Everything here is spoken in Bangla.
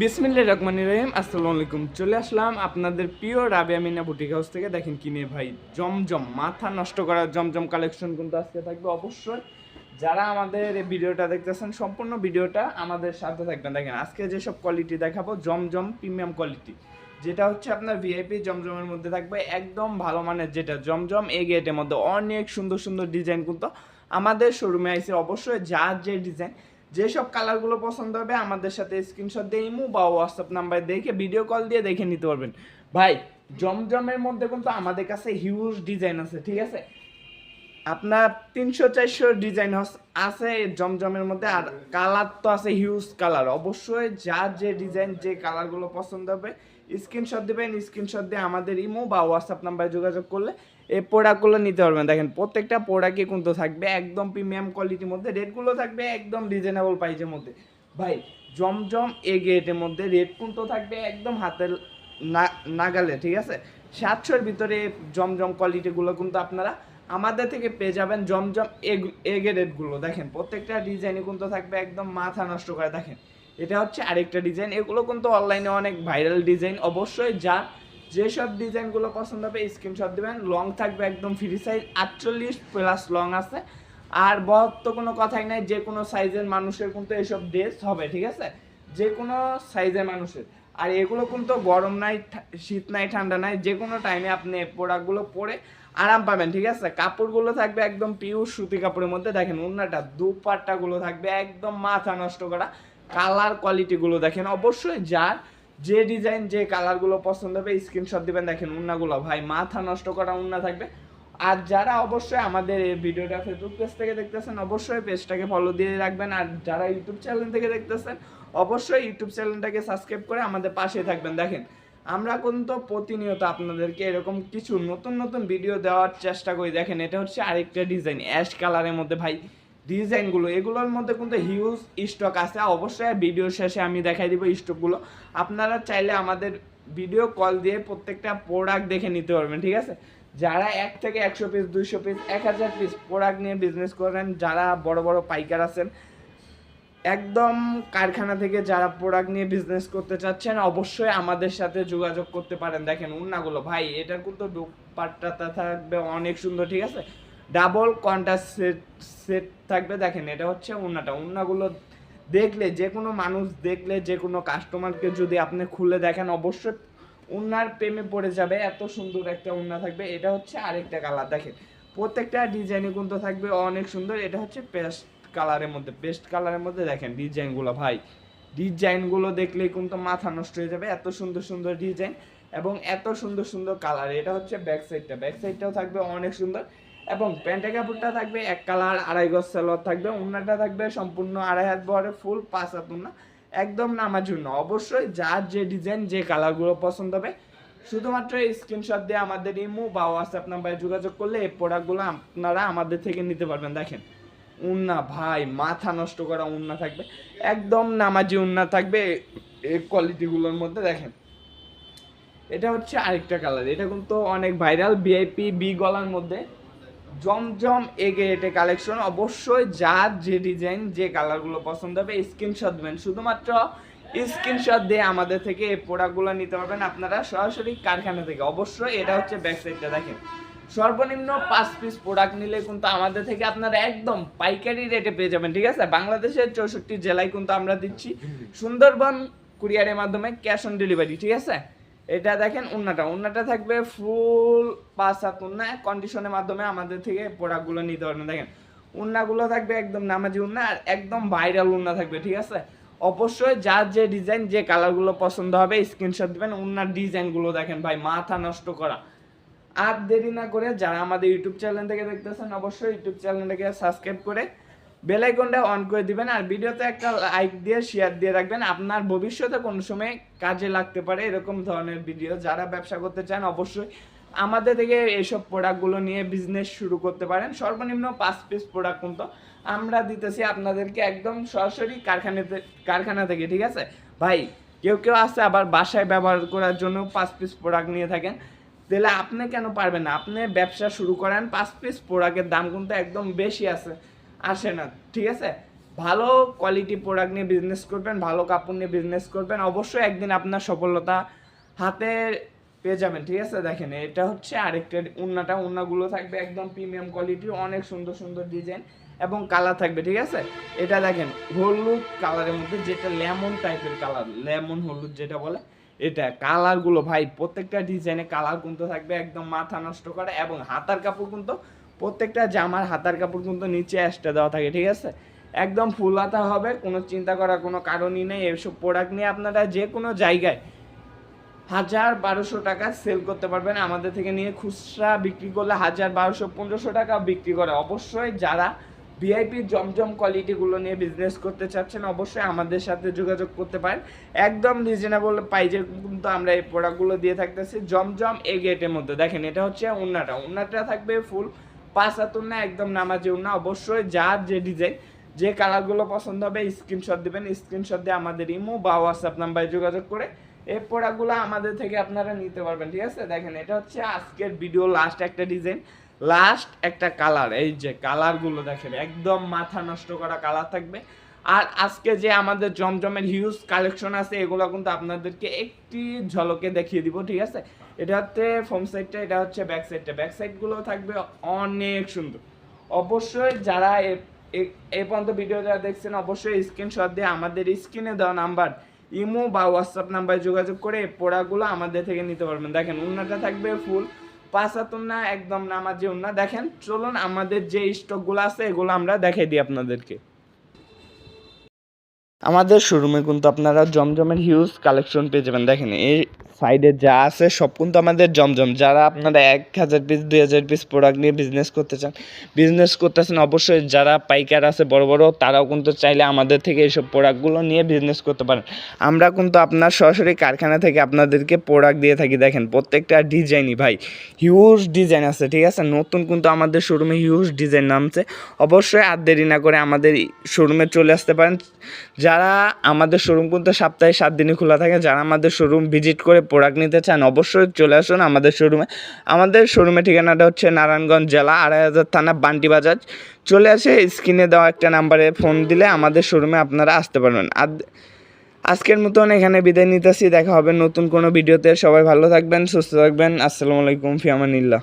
বিসমিল্লা রহমান রহিম, আসসালামু আলাইকুম। চলে আসলাম আপনাদের প্রিয় রাবিয়া মিনা বুটিক হাউস থেকে। দেখেন কিনে ভাই, জমজম, মাথা নষ্ট করার জমজম কালেকশন কিন্তু আজকে থাকবে অবশ্যই। যারা আমাদের এই ভিডিওটা দেখতেছেন, সম্পূর্ণ ভিডিওটা আমাদের সাথে থাকবেন। দেখেন, আজকে যেসব কোয়ালিটি দেখাবো, জমজম প্রিমিয়াম কোয়ালিটি যেটা হচ্ছে আপনার ভিআইপি জমজমের মধ্যে থাকবে একদম ভালো মানের যেটা জমজম এ গেটের মধ্যে অনেক সুন্দর সুন্দর ডিজাইন কিন্তু আমাদের শোরুমে আইসে অবশ্যই যার যে ডিজাইন যেসব কালারগুলো পছন্দ হবে আমাদের সাথে স্ক্রিনশট দিয়ে ইমো বা হোয়াটসঅ্যাপ নাম্বার দেখে ভিডিও কল দিয়ে দেখে নিতে পারবেন। ভাই, জমজমের মধ্যে কিন্তু আমাদের কাছে হিউজ ডিজাইন আছে, ঠিক আছে? আপনার তিনশো চারশো ডিজাইন আছে জমজমের মধ্যে আর কালার তো আছে হিউজ কালার অবশ্যই যার যে ডিজাইন যে কালারগুলো পছন্দ হবে, স্ক্রিনশট দেবেন, স্ক্রিনশট দিয়ে আমাদের ইমো বা হোয়াটসঅ্যাপ নাম্বারে যোগাযোগ করলে এই প্রোডাক্টগুলো নিতে পারবেন। দেখেন, প্রত্যেকটা প্রোডাক্টই কিন্তু থাকবে একদম প্রিমিয়াম কোয়ালিটির মধ্যে রেটগুলো থাকবে একদম রিজনেবল প্রাইসের মধ্যে। ভাই, জমজম এ গেটের মধ্যে রেট কিন্তু থাকবে একদম হাতের না- নাগালে, ঠিক আছে? সাতশোর ভিতরে জমজম কোয়ালিটিগুলো কিন্তু আপনারা আমাদের থেকে পেয়ে যাবেন জমজম এগ- রেটগুলো দেখেন, প্রত্যেকটা ডিজাইনই কিন্তু থাকবে একদম মাথা নষ্ট করে। দেখেন, এটা হচ্ছে আরেকটা ডিজাইন এগুলো কিন্তু অনলাইনে অনেক ভাইরাল ডিজাইন অবশ্যই যা যেসব ডিজাইনগুলো পছন্দ হবে স্ক্রিনশট দেবেন। লং থাকবে একদম ফ্রি সাইজ আটচল্লিশ প্লাস লং আছে। আর বহর তো কোনো কথাই নাই, যে কোনো সাইজের মানুষের কিন্তু এসব ড্রেস হবে, ঠিক আছে? যে কোনো সাইজের মানুষের। আর এগুলো কিন্তু গরম নাই শীত নাই, ঠান্ডা নাই, যে কোনো টাইমে আপনি প্রোডাক্টগুলো পরে আরাম পাবেন, ঠিক আছে? কাপড়গুলো থাকবে একদম পিওর সুতি কাপড়ের মধ্যে। দেখেন অন্যটা দুপাট্টাগুলো থাকবে একদম মাথা নষ্ট করা। কালার কোয়ালিটিগুলো দেখেন, অবশ্যই যার যে ডিজাইন যে কালারগুলো পছন্দ হবে স্ক্রিনশট দিবেন, দেখেন উন্নাগুলো। ভাই, মাথা নষ্ট করা উন্না থাকবে। আর যারা অবশ্যই আমাদের এই ভিডিওটা ফেসবুক পেজ থেকে দেখতেছেন, অবশ্যই পেজটাকে ফলো দিয়ে রাখবেন। আর যারা ইউটিউব চ্যানেল থেকে দেখতেছেন, অবশ্যই ইউটিউব চ্যানেলটাকে সাবস্ক্রাইব করে আমাদের পাশে থাকবেন। দেখেন, আমরা কিন্তু প্রতিনিয়ত আপনাদেরকে এরকম কিছু নতুন নতুন ভিডিও দেওয়ার চেষ্টা করি। দেখেন, এটা হচ্ছে আরেকটা ডিজাইন অ্যাশ কালারের মধ্যে, ভাই। ডিজাইনগুলো এগুলোর মধ্যে কিন্তু হিউজ স্টক আছে। অবশ্যই ভিডিও শেষে আমি দেখাই দিব স্টকগুলো আপনারা চাইলে আমাদের ভিডিও কল দিয়ে প্রত্যেকটা প্রোডাক্ট দেখে নিতে পারবেন, ঠিক আছে? যারা এক থেকে একশো পিস দুইশো পিস এক হাজার পিস প্রোডাক্ট নিয়ে বিজনেস করেন, যারা বড় বড় পাইকার আছেন, একদম কারখানা থেকে যারা প্রোডাক্ট নিয়ে বিজনেস করতে চাচ্ছেন, অবশ্যই আমাদের সাথে যোগাযোগ করতে পারেন। দেখেন উন্নাগুলো, ভাই, এটার কিন্তু দুপাট্টাটা থাকবে অনেক সুন্দর, ঠিক আছে? ডাবল কন্ট্রাস্ট সেট সেট থাকবে, দেখেন এটা হচ্ছে উন্নাটা। উন্নাগুলো দেখলে যে কোনো মানুষ দেখলে যে কোনো কাস্টমারকে যদি আপনি খুলে দেখেন, অবশ্যই উন্নার প্রেমে পড়ে যাবে, এত সুন্দর একটা উন্না থাকবে। এটা হচ্ছে আরেকটা কালার দেখেন। প্রত্যেকটা ডিজাইনই কিন্তু থাকবে অনেক সুন্দর। এটা হচ্ছে পেস্ট কালারের মধ্যে পেস্ট কালারের মধ্যে দেখেন ডিজাইনগুলো ভাই। ডিজাইনগুলো দেখলেই কিন্তু মাথা নষ্ট হয়ে যাবে, এত সুন্দর সুন্দর ডিজাইন এবং এত সুন্দর সুন্দর কালার এটা হচ্ছে ব্যাক সাইডটা ব্যাক সাইডটাও থাকবে অনেক সুন্দর। এবং প্যান্টের কাপড়টা থাকবে এক কালার, আড়াই গজ সালোয়ার থাকবে উন্নাটা থাকবে সম্পূর্ণ আড়াই হাত বহরে ফুল পাঁচ হাত উন্না একদম নামার জন্য অবশ্যই যার যে ডিজাইন যে কালারগুলো পছন্দ হবে, শুধুমাত্র স্ক্রিনশট দিয়ে আমাদের ইমো বা হোয়াটসঅ্যাপ নাম্বারে যোগাযোগ করলে এই প্রোডাক্টগুলো আপনারা আমাদের থেকে নিতে পারবেন। দেখেন উন্না ভাই, মাথা নষ্ট করা উন্না থাকবে, একদম নামাজি উন্না থাকবে এই কোয়ালিটিগুলোর মধ্যে। দেখেন, এটা হচ্ছে আরেকটা কালার, এটা কিন্তু অনেক ভাইরাল ভিআইপি বি গলার মধ্যে। জমজম এগে এটা কালেকশন অবশ্যই যার যে ডিজাইন যে কালারগুলো পছন্দ হবে স্ক্রিনশট দেবেন। শুধুমাত্র স্ক্রিনশট দিয়ে আমাদের থেকে এই প্রোডাক্টগুলো নিতে পারবেন আপনারা সরাসরি কারখানা থেকে। অবশ্যই এটা হচ্ছে ব্যাক সাইডটা দেখেন। সর্বনিম্ন পাঁচ পিস প্রোডাক্ট নিলে কিন্তু আমাদের থেকে আপনারা একদম পাইকারি রেটে পেয়ে যাবেন, ঠিক আছে? বাংলাদেশের চৌষট্টি জেলায় কিন্তু আমরা দিচ্ছি সুন্দরবন কুরিয়ারের মাধ্যমে ক্যাশ অন ডেলিভারি ঠিক আছে? এটা দেখেন উন্নাটা। উন্নাটা থাকবে ফুল পাঁচ সাত উন্না। কন্ডিশনের মাধ্যমে আমাদের থেকে প্রোডাক্টগুলো নিতে পারবেন। দেখেন, উন্নাগুলো থাকবে একদম নামাজি উন্না আর একদম ভাইরাল উন্না থাকবে, ঠিক আছে? অবশ্যই যার যে ডিজাইন যে কালারগুলো পছন্দ হবে স্ক্রিনশট দিবেন, উন্নার ডিজাইনগুলো দেখেন ভাই, মাথা নষ্ট করা। আর দেরি না করে যারা আমাদের ইউটিউব চ্যানেল থেকে দেখতেছেন, অবশ্যই ইউটিউব চ্যানেলটাকে সাবস্ক্রাইব করে বেল আইকনটা অন করে দিবেন আর ভিডিওতে একটা লাইক দিয়ে শেয়ার দিয়ে রাখবেন। আপনার ভবিষ্যতে কোনো সময় কাজে লাগতে পারে এরকম ধরনের ভিডিও যারা ব্যবসা করতে চান, অবশ্যই আমাদের থেকে এইসব প্রোডাক্টগুলো নিয়ে বিজনেস শুরু করতে পারেন। সর্বনিম্ন পাঁচ পিস প্রোডাক্ট কিন্তু আমরা দিতেছি আপনাদেরকে একদম সরাসরি কারখানাতে, কারখানা থেকে, ঠিক আছে? ভাই, কেউ কেউ আছে আবার বাসায় ব্যবহার করার জন্য পাঁচ পিস প্রোডাক্ট নিয়ে থাকেন। তাহলে আপনি কেন পারবেন না? আপনি ব্যবসা শুরু করেন, পাঁচ পিস প্রোডাক্টের দাম কিন্তু একদম বেশি আছে। আসে না, ঠিক আছে? ভালো কোয়ালিটি প্রোডাক্ট নিয়ে বিজনেস করবেন, ভালো কাপড় নিয়ে বিজনেস করবেন, অবশ্যই একদিন আপনার সফলতা হাতে পেয়ে যাবেন, ঠিক আছে? দেখেন, এটা হচ্ছে আরেকটা উন্নাটা, উন্নাগুলো থাকবে একদম প্রিমিয়াম কোয়ালিটির অনেক সুন্দর সুন্দর ডিজাইন এবং কালার থাকবে, ঠিক আছে? এটা দেখেন, হলুদ কালারের মধ্যে যেটা লেমন টাইপের কালার লেমন হলুদ যেটা বলে, এটা কালারগুলো ভাই, প্রত্যেকটা ডিজাইনে কালার কিন্তু থাকবে, একদম মাথা নষ্ট করে এবং হাতার কাপড় কিন্তু প্রত্যেকটা জামার হাতার কাপড় কিন্তু নিচে অ্যাশটা দেওয়া থাকে, ঠিক আছে? একদম ফুল হাতা হবে, কোনো চিন্তা করার কোনো কারণই নেই। এসব প্রোডাক্ট নিয়ে আপনারা যে কোনো জায়গায় হাজার বারোশো টাকা সেল করতে পারবেন। আমাদের থেকে নিয়ে খুচরা বিক্রি করলে হাজার বারোশো, পনেরোশো টাকা বিক্রি করে। অবশ্যই যারা ভিআইপি জমজম কোয়ালিটিগুলো নিয়ে বিজনেস করতে চাচ্ছেন, অবশ্যই আমাদের সাথে যোগাযোগ করতে পারেন। একদম রিজনেবল প্রাইজে কিন্তু আমরা এই প্রোডাক্টগুলো দিয়ে থাকতেছি জমজম এ গেটের মধ্যে। দেখেন, এটা হচ্ছে উন্নাটা। উন্নাটা থাকবে ফুল পাঁচ হাত না একদম নামাজি না অবশ্যই যার যে ডিজাইন, যে কালারগুলো পছন্দ হবে স্ক্রিনশট দিবেন। স্ক্রিনশট দিয়ে আমাদের ইমো বা হোয়াটসঅ্যাপ নাম্বারে যোগাযোগ করে এই প্রোডাক্টগুলো আমাদের থেকে আপনারা নিতে পারবেন, ঠিক আছে? দেখেন, এটা হচ্ছে আজকের ভিডিও লাস্ট একটা ডিজাইন লাস্ট একটা কালার। এই যে কালারগুলো দেখেন, একদম মাথা নষ্ট করা কালার থাকবে। আর আজকে যে আমাদের জমজমের হিউজ কালেকশন আছে, এগুলো কিন্তু আপনাদেরকে একটি ঝলকে দেখিয়ে দিব, ঠিক আছে? এটা হচ্ছে ফ্রম সাইডটা এটা হচ্ছে ব্যাক সাইডটা ব্যাক সাইডগুলো থাকবে অনেক সুন্দর। অবশ্যই যারা এ- পর্যন্ত ভিডিও যারা দেখছেন, অবশ্যই স্ক্রিনশট দিয়ে আমাদের স্ক্রিনে দেওয়া নাম্বার ইমো বা হোয়াটসঅ্যাপ নাম্বারে যোগাযোগ করে পোড়াগুলো আমাদের থেকে নিতে পারবেন। দেখেন, উন্নাটা থাকবে ফুল পাঁচাত উন্না, একদম নামাজি উন্না। দেখেন, চলুন আমাদের যে স্টকগুলো আছে, এগুলো আমরা দেখাই দিই আপনাদেরকে। আমাদের শোরুমে কিন্তু আপনারা জমজমের হিউজ কালেকশন পেয়ে যাবেন। দেখেন এই সাইডে যা আছে, সব কিন্তু আমাদের জমজম। যারা আপনারা এক হাজার পিস দুই হাজার পিস প্রোডাক্ট নিয়ে বিজনেস করতে চান বিজনেস করতেছেন, অবশ্যই যারা পাইকার আছে, বড় বড়, তারাও কিন্তু চাইলে আমাদের থেকে এইসব প্রোডাক্টগুলো নিয়ে বিজনেস করতে পারেন। আমরা কিন্তু আপনার সরাসরি কারখানা থেকে আপনাদেরকে প্রোডাক্ট দিয়ে থাকি। দেখেন, প্রত্যেকটা ডিজাইনই ভাই হিউজ ডিজাইন আছে, ঠিক আছে? নতুন কিন্তু আমাদের শোরুমে হিউজ ডিজাইন নামছে। অবশ্যই আর দেরি না করে আমাদের শোরুমে চলে আসতে পারেন। যারা আমাদের শোরুম কিন্তু সপ্তাহে সাত দিনই খোলা থাকে, যারা আমাদের শোরুম ভিজিট করে প্রোডাক্ট নিতে চান, অবশ্যই চলে আসুন আমাদের শোরুমে আমাদের শোরুমের ঠিকানাটা হচ্ছে নারায়ণগঞ্জ জেলা আড়াই হাজার থানা, বান্টি বাজার। চলে আসে, স্ক্রিনে দেওয়া একটা নাম্বারে ফোন দিলে আমাদের শোরুমে আপনারা আসতে পারবেন। আর আজকের মতন এখানে বিদায় নিতেছি, দেখা হবে নতুন কোনো ভিডিওতে। সবাই ভালো থাকবেন, সুস্থ থাকবেন। আসসালামু আলাইকুম, ফিয়ামানিল্লাহ।